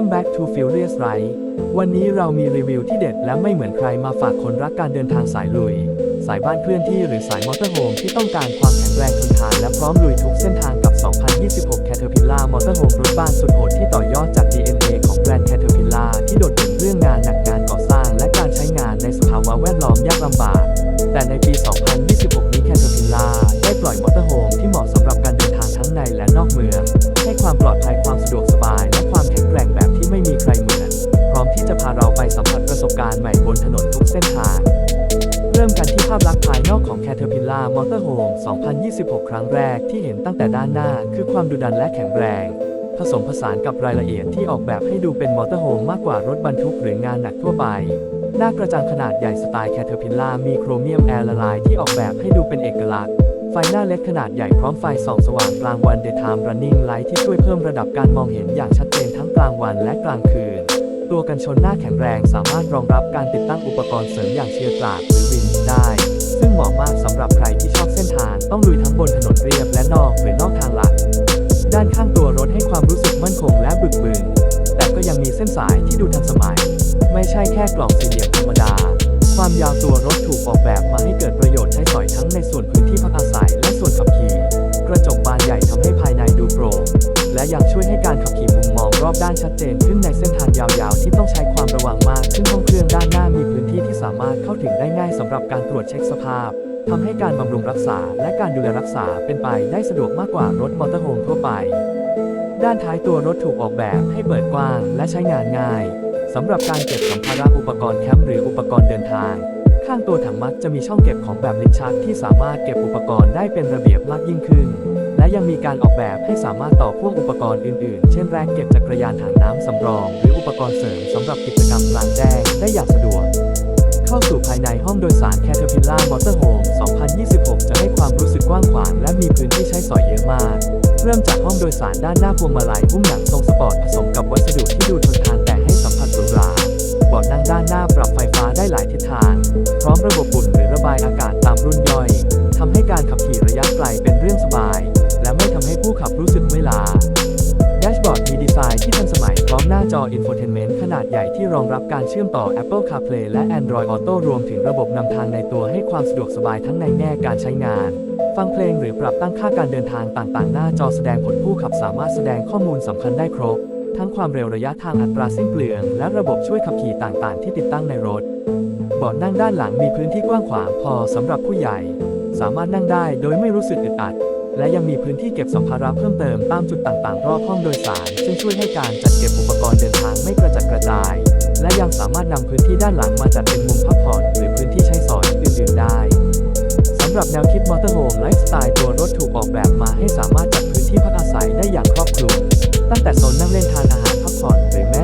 Welcome back to Furious Ride วันนี้เรามีรีวิวที่เด็ดและไม่เหมือนใครมาฝากคนรักการเดินทางสายลุย สายบ้านเคลื่อนที่หรือสายมอเตอร์โฮมที่ต้องการความแข็งแรงทนทานและพร้อมลุยทุกเส้นทางกับ 2026 Caterpillar Motorhome รถบ้านสุดโหดที่ต่อยอดจาก DNA ของแบรนด์ Caterpillar ที่โดดเด่นเรื่องงานหนักงานก่อสร้าง และการใช้งานในสภาวะแวดล้อมยากลำบาก แต่ในปี 2026 มกันที่ภาพลักษณ์ภายนอกของ Caterpillar Motorhome 2026 ครั้งแรกที่เห็นตั้งแต่ด้านหน้าคือความดุดันและแข็งแรง ผสมผสานกับรายละเอียดที่ออกแบบให้ดูเป็นมอเตอร์โฮมมากกว่ารถบรรทุกหรืองานหนักทั่วไป หน้ากระจังขนาดใหญ่สไตล์ Caterpillar มีโครเมียมแอร์ละลายที่ออกแบบให้ดูเป็นเอกลักษณ์ ไฟหน้าเล็กขนาดใหญ่พร้อมไฟส่องสว่างกลางวัน Daytime Running Light ที่ช่วยเพิ่มระดับการมองเห็นอย่างชัดเจนทั้งกลางวันและกลางคืน ตัวกันชนหน้าแข็งแรงสามารถรองรับการติดตั้งอุปกรณ์เสริมอย่างเชียร์กราดหรือวินได้ ซึ่งเหมาะมากสำหรับใครที่ชอบเส้นทางต้องลุยทั้งบนถนนเรียบและนอกหรือนอกทางหลัก ด้านข้างตัวรถให้ความรู้สึกมั่นคงและบึกบึนแต่ก็ยังมีเส้นสายที่ดูทันสมัย ไม่ใช่แค่กล่องสี่เหลี่ยมธรรมดา ความยาวตัวรถถูกออกแบบมาให้เกิดประโยชน์ใช้สอยทั้งในส่วนพื้นที่พักอาศัยและส่วนขับขี่ กระจกบานใหญ่ทำให้ภายในดูโปร่งและยังช่วยให้การขับขี่มุมมองรอบด้านชัดเจนขึ้นในเส้นทาง ยาวๆ ที่ต้องใช้ความระวังมากขึ้นห้องเครื่องด้านหน้ามีพื้นที่ที่สามารถเข้าถึงได้ง่ายสำหรับการตรวจเช็คสภาพทำให้การบำรุงรักษาและการดูแลรักษาเป็นไปได้สะดวกมากกว่ารถมอเตอร์โฮมทั่วไป ด้านท้ายตัวรถถูกออกแบบให้เปิดกว้างและใช้งานง่ายสำหรับการเก็บสัมภาระอุปกรณ์แคมป์หรืออุปกรณ์เดินทาง ข้างตัวถังมักจะมีช่องเก็บของแบบลิ้นชักที่สามารถเก็บอุปกรณ์ได้เป็นระเบียบมากยิ่งขึ้น และยังมีการออกแบบให้สามารถต่อพ่วงอุปกรณ์อื่นๆ เช่นแรกเก็บจักรยานถังน้ำสำรอง หรืออุปกรณ์เสริมสำหรับกิจกรรมกลางแจ้งได้อย่างสะดวก เข้าสู่ภายในห้องโดยสาร Caterpillar Motorhome 2026 จะให้ความรู้สึกกว้างขวางและมีพื้นที่ใช้สอยเยอะมาก เริ่มจากห้องโดยสารด้านหน้าพวงมาลัยหุ้มหนังทรงสปอร์ตผสมกับวัสดุที่ดูทนทานแต่ให้สัมผัสหรูหราเบาะนั่งด้านหน้าปรับไฟฟ้าได้หลายทิศทาง พร้อมระบบปุ่นหรือระบายอากาศตามรุ่นย่อยทำให้การขับขี่ระยะไกลเป็น จอ Infotainment ขนาดใหญ่ที่รองรับการเชื่อมต่อ Apple CarPlay และ Android Auto รวมถึงระบบนำทางในตัวให้ความสะดวกสบายทั้งในแง่การใช้งาน ฟังเพลงหรือปรับตั้งค่าการเดินทางต่างๆ หน้าจอแสดงผลผู้ขับสามารถแสดงข้อมูลสำคัญได้ครบ ทั้งความเร็วระยะทางอัตราสิ้นเปลือง และระบบช่วยขับขี่ต่างๆ ที่ติดตั้งในรถเบาะนั่งด้านหลังมีพื้นที่กว้างขวางพอสำหรับผู้ใหญ่ สามารถนั่งได้โดยไม่รู้สึกอึดอัด และยังมีพื้นที่เก็บสัมภาระเพิ่มเติมตามจุดต่างๆ รอบห้องโดยสาร ซึ่งช่วยให้การจัดเก็บอุปกรณ์เดินทางไม่กระจัดกระจาย และยังสามารถนำพื้นที่ด้านหลังมาจัดเป็นมุมพักผ่อนหรือพื้นที่ใช้สอยอื่นๆได้สำหรับแนวคิดมอเตอร์โฮมไลฟ์สไตล์ตัวรถถูกออกแบบมาให้สามารถจัดพื้นที่พักอาศัยได้อย่างครอบคลุมตั้งแต่โซนนั่งเล่นทานอาหารพักผ่อนหรือแม้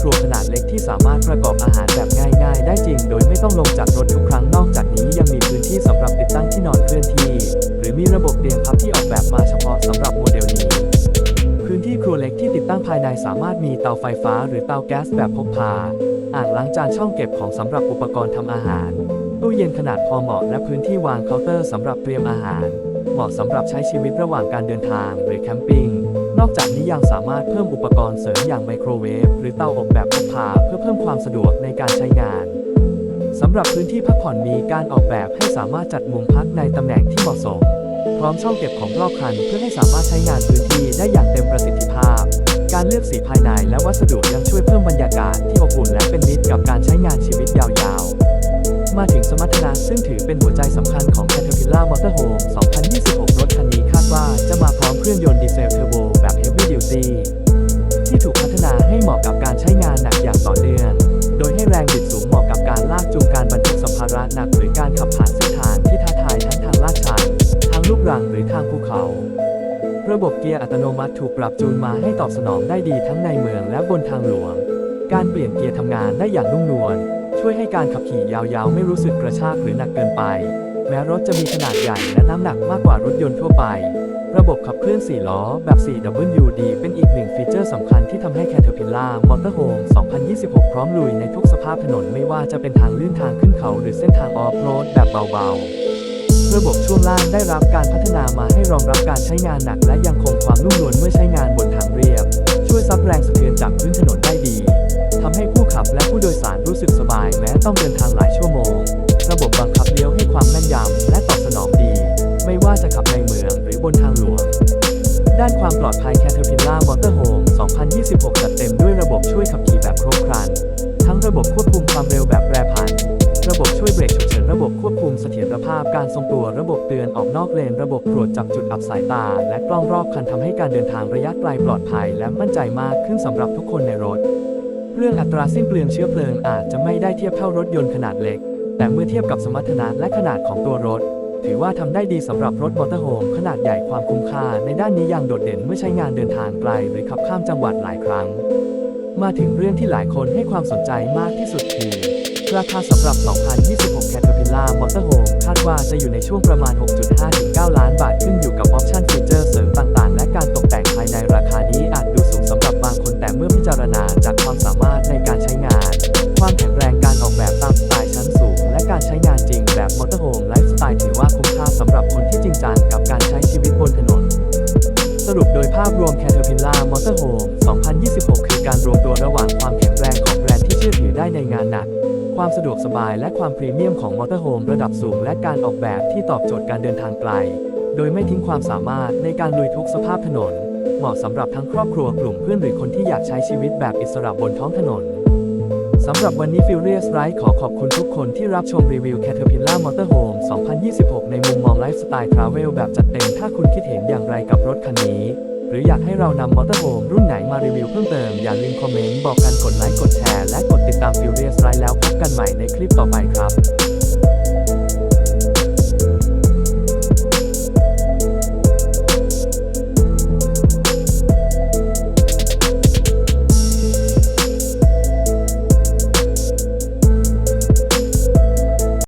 ครัวขนาดเล็กที่สามารถประกอบอาหารแบบง่าย ๆ ได้จริง โดยไม่ต้องลงจากรถทุกครั้งนอกจากนี้ยังมีพื้นที่สำหรับติดตั้งที่นอนเคลื่อนที่ หรือมีระบบเตียงพับที่ออกแบบมาเฉพาะสำหรับโมเดลนี้ พื้นที่ครัวเล็กที่ติดตั้งภายในสามารถมีเตาไฟฟ้า หรือเตาแก๊สแบบพกพาอ่างล้างจานช่องเก็บของสำหรับอุปกรณ์ทำอาหารตู้เย็นขนาดพอเหมาะและพื้นที่วางเคาน์เตอร์สำหรับเตรียมอาหาร เหมาะสำหรับใช้ชีวิตระหว่างการเดินทางหรือแคมปิ้ง นอกจากนี้ยังสามารถเพิ่มอุปกรณ์เสริมอย่างไมโครเวฟหรือเตาอบแบบพกพาเพื่อเพิ่มความสะดวกในการใช้งานสำหรับพื้นที่พักผ่อนมีการออกแบบให้สามารถจัดมุมพักในตำแหน่งที่เหมาะสม พร้อมช่องเก็บของรอบคันเพื่อให้สามารถใช้งานพื้นที่ได้อย่างเต็มประสิทธิภาพ การเลือกสีภายในและวัสดุางหรือทางภูเขา ระบบเกียร์อัตโนมัติถูกปรับจูนมาให้ตอบสนองได้ดีทั้งในเมืองและบนทางหลวง การเปลี่ยนเกียร์ทำงานได้อย่างนุ่มนวล ช่วยให้การขับขี่ยาวๆ ไม่รู้สึกกระชากหรือหนักเกินไป แม้รถจะมีขนาดใหญ่และน้ำหนักมากกว่ารถยนต์ทั่วไป ระบบขับเคลื่อน 4 ล้อ แบบ 4WD เป็นอีกหนึ่งฟีเจอร์สำคัญที่ทำให้ Caterpillar Motorhome 2026 พร้อมลุยในทุกสภาพถนนไม่ว่าจะเป็นทางลื่นทางขึ้นเขาหรือเส้นทางออฟโรดแบบเบาๆ ระบบช่วงล่างได้รับการพัฒนามาให้รองรับการใช้งานหนัก และยังคงความนุ่มนวลเมื่อใช้งานบนทางเรียบ ช่วยซับแรงสะเทือนจากพื้นถนนได้ดีทำให้ผู้ขับและผู้โดยสารรู้สึกสบาย แม้ต้องเดินทางหลายชั่วโมง ระบบบังคับเลี้ยวให้ความแม่นยำและตอบสนองดี ไม่ว่าจะขับในเมืองหรือบนทางหลวง ด้านความปลอดภัย Caterpillar Motorhome 2026 จัดเต็มด้วยระบบช่วยขับขี่แบบครบครัน ทั้งระบบควบคุมความเร็วแบบแปรผัน ระบบช่วยเบรกฉุกเฉิน ระบบควบคุมเสถียรภาพการทรงตัวระบบเตือนออกนอกเลน ระบบตรวจจับจุดอับสายตา และกล้องรอบคันทำให้การเดินทางระยะไกลปลอดภัย และมั่นใจมากขึ้นสำหรับทุกคนในรถ เรื่องอัตราสิ้นเปลืองเชื้อเพลิงอาจจะไม่ได้เทียบเท่ารถยนต์ขนาดเล็ก แต่เมื่อเทียบกับสมรรถนะและขนาดของตัวรถ ถือว่าทำได้ดีสำหรับรถมอเตอร์โฮมขนาดใหญ่ความคุ้มค่าในด้านนี้ยังโดดเด่นเมื่อใช้งานเดินทางไกลหรือขับข้ามจังหวัดหลายครั้ง มาถึงเรื่องที่หลายคนให้ความสนใจมากที่สุดคือราคาสำหรับ 2026 Caterpillar Motorhome คาดว่าจะอยู่ในช่วงประมาณ 6.5-9 ล้านบาทขึ้นอยู่กับออปชั่นฟีเจอร์เสริมต่างๆ และการตกแต่งภายในราคานี้อาจดูสูงสำหรับบางคนแต่เมื่อพิจารณาจากความสามารถในการใช้งาน ความแข็งแรงการออกแบบตามสไตล์ชั้นสูง และการใช้งานจริงแบบมอเตอร์โฮมไลฟ์สไตล์ถือว่าคุ้มค่าสำหรับคนที่จริงจังกับการใช้ชีวิตบนถนนสรุปโดยภาพรวม Caterpillar Motorhome 2026 คือการรวมตัวระหว่างความแข็งแรงของแบรนด์ที่เชื่อถือได้ในงานหนัก ความสะดวกสบายและความพรีเมียมของมอเตอร์โฮมระดับสูงและการออกแบบที่ตอบโจทย์การเดินทางไกล โดยไม่ทิ้งความสามารถในการลุยทุกสภาพถนน เหมาะสำหรับทั้งครอบครัวกลุ่มเพื่อนหรือคนที่อยากใช้ชีวิตแบบอิสระบนท้องถนนสำหรับวันนี้ Furious Ride ขอขอบคุณทุกคนที่รับชมรีวิว Caterpillar Motorhome 2026 ในมุมมองไลฟ์สไตล์ทราเวลแบบจัดเต็ม ถ้าคุณคิดเห็นอย่างไรกับรถคันนี้ หรืออยากให้เรานำมอเตอร์โฮมรุ่นไหนมารีวิวเพิ่มเติม อย่าลืมคอมเมนต์บอกกันกดไลค์กดแชร์และกดติดตามฟิวเรียสไรแล้วพบกันใหม่ในคลิปต่อไปครับ